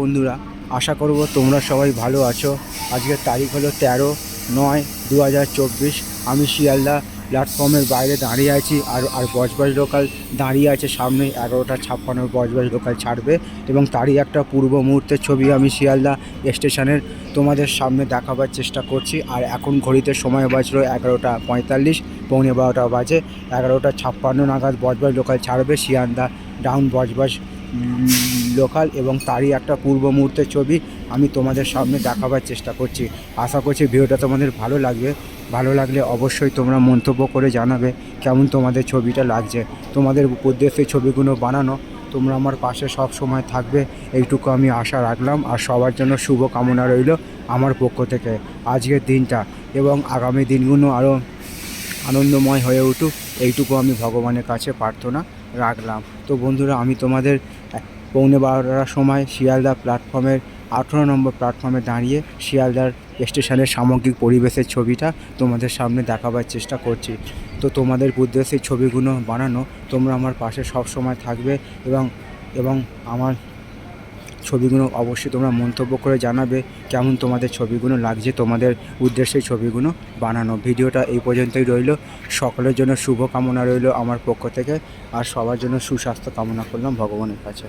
বন্ধুরা। আশা করব তোমরা সবাই ভালো আছো। আজকের তারিখ হলো তেরো নয় দু আমি শিয়ালদা প্ল্যাটফর্মের বাইরে দাঁড়িয়ে আছি আর আর বজবজ লোকাল দাঁড়িয়ে আছে। সামনে এগারোটা ছাপ্পান্ন বজবজ লোকাল ছাড়বে এবং তারই একটা পূর্ব মুহূর্তের ছবি আমি শিয়ালদা স্টেশনের তোমাদের সামনে দেখাবার চেষ্টা করছি। আর এখন ঘড়িতে সময় বাজলো এগারোটা পঁয়তাল্লিশ, পৌনে বারোটা বাজে। এগারোটা ছাপ্পান্ন নাগাদ বজবজ লোকাল ছাড়বে শিয়ালদা ডাউন বজবজ লোকাল এবং তারই একটা পূর্ব মুহূর্তের ছবি আমি তোমাদের সামনে দেখাবার চেষ্টা করছি। আশা করছি ভিডিওটা তোমাদের ভালো লাগবে। ভালো লাগলে অবশ্যই তোমরা মন্তব্য করে জানাবে কেমন তোমাদের ছবিটা লাগছে। তোমাদের উদ্দেশ্যে ছবিগুলো বানানো, তোমরা আমার পাশে সব সময় থাকবে। এইটুকু আমি আশা রাখলাম আর সবার জন্য শুভ কামনা রইল আমার পক্ষ থেকে। আজকের দিনটা এবং আগামী দিনগুলো আরও আনন্দময় হয়ে উঠুক, এইটুকু আমি ভগবানের কাছে প্রার্থনা। রাখলাম। তো বন্ধুরা, আমি তোমাদের পৌনে বারোটার সময় শিয়ালদা প্ল্যাটফর্মের আঠেরো নম্বর প্ল্যাটফর্মে দাঁড়িয়ে শিয়ালদার স্টেশনের সামগ্রিক পরিবেশের ছবিটা তোমাদের সামনে দেখাবার চেষ্টা করছি। তো তোমাদের উদ্দেশ্যে ছবিগুলো বানানো তোমরা আমার পাশে সব সময় থাকবে এবং এবং আমার ছবিগুলো অবশ্যই তোমরা মন্তব্য করে জানাবে কেমন তোমাদের ছবিগুলো লাগছে, তোমাদের উদ্দেশ্যে ছবিগুলো বানানো। ভিডিওটা এই পর্যন্তই রইল। সকলের জন্য শুভ কামনা রইল আমার পক্ষ থেকে। আর সবার জন্য সুস্বাস্থ্য কামনা করলাম ভগবানের কাছে।